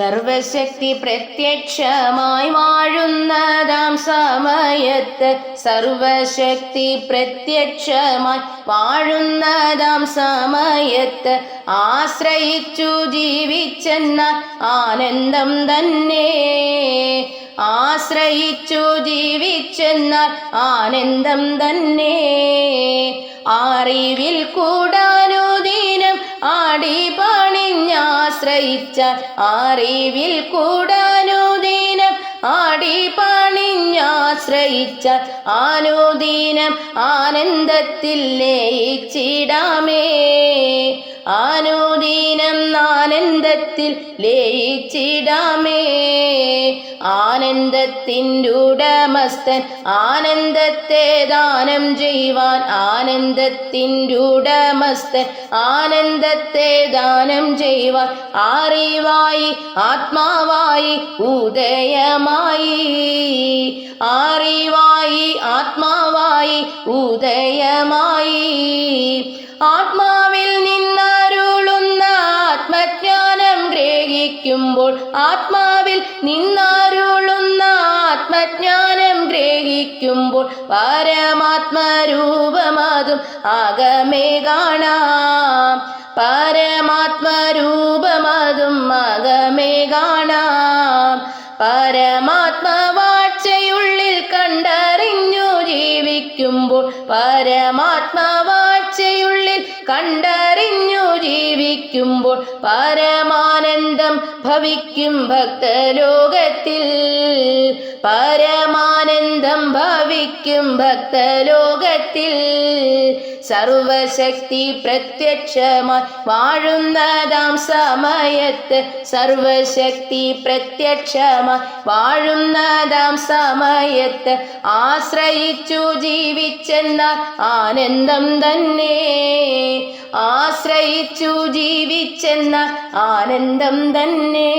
സർവശക്തി പ്രത്യക്ഷമായി വാഴുന്നതാം സമയത്ത് സർവശക്തി പ്രത്യക്ഷമായി വാഴുന്നതാം സമയത്ത് ആശ്രയിച്ചു ജീവിച്ചെന്ന ആനന്ദം തന്നെ. ആശ്രയിച്ചു ജീവിച്ചെന്നാൽ ആനന്ദം തന്നെ. അറിവിൽ കൂടാനുദീനം പണിഞ്ഞാശ്രയിച്ചാൽ അറിവിൽ കൂടാനുദീനം ആടി പണിഞ്ഞാശ്രയിച്ച ആനുദീനം ആനന്ദത്തിൽ ലയിച്ചിടാമേ. ആനുദീനം ആനന്ദത്തിൽ ലയിച്ചിടാമേ. ആനന്ദത്തിന്റെ ഉടമസ്ഥൻ ആനന്ദത്തെ ദാനം ചെയ്യുവാൻ ആനന്ദത്തിന്റെ ഉടമസ്ഥൻ ആനന്ദത്തെ ദാനം ചെയ്യുവാൻ അറിവായി ആത്മാവായി ഉദയമായി. അറിവായി ആത്മാവായി ഉദയമായി. ആത്മാവിൽ ഗ്രഹിക്കുമ്പോൾ ആത്മാവിൽ നിന്നാരുളുന്ന ആത്മജ്ഞാനം ഗ്രഹിക്കുമ്പോൾ പരമാത്മരൂപമതും ആകമേ കാണാം. പരമാത്മരൂപമതും ആകമേ കാണാം. പരമാത്മവാഴ്ചയുള്ളിൽ കണ്ടറിഞ്ഞു ജീവിക്കുമ്പോൾ പരമാത്മവാഴ്ചയുള്ളിൽ കണ്ടറിഞ്ഞു ജീവിക്കുമ്പോൾ പരമാനന്ദം ഭവിക്കും ഭക്തലോകത്തിൽ. പരമാനന്ദം ഭവിക്കും ഭക്തലോകത്തിൽ. സർവശക്തി പ്രത്യക്ഷമായി വാഴുന്നതാം സമയത്ത്. സർവശക്തി പ്രത്യക്ഷമായി വാഴുന്നതാം സമയത്ത്. ആശ്രയിച്ചു ജീവിച്ചെന്നാൽ ആനന്ദം തന്നെ. ആശ്രയിച്ചു ജീവിച്ചെന്നാൽ ആനന്ദം തന്നെ.